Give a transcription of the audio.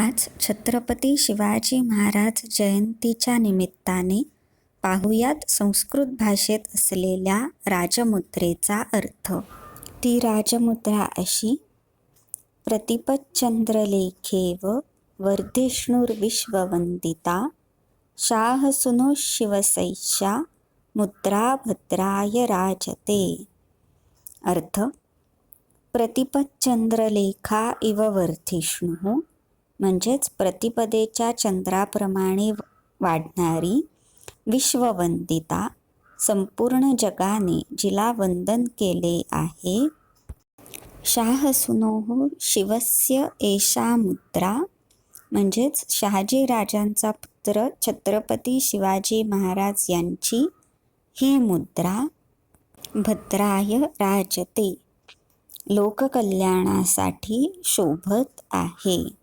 आज छत्रपती शिवाजी महाराज जयंतीच्या निमित्ताने पाहुयात संस्कृत भाषेत असलेल्या राजमुद्रेचा अर्थ. ती राजमुद्रा अशी प्रतिपच्चंद्रलेखेव वर्धिष्णुर्विश्ववंदिता शाहसुनो शिवसैषा मुद्रा भद्राय राजते. अर्थ प्रतिपच्चंद्रलेखा इव वर्धिष्णुः म्हणजेच प्रतिपदेच्या चंद्राप्रमाणे वाढणारी विश्ववंदिता संपूर्ण जगाने जिला वंदन केले आहे. शाहसुनोः शिवस्य एषा मुद्रा म्हणजेच शहाजी राजांचा पुत्र छत्रपती शिवाजी महाराज यांची ही मुद्रा भद्राय राजते. लोककल्याणासाठी शोभत आहे.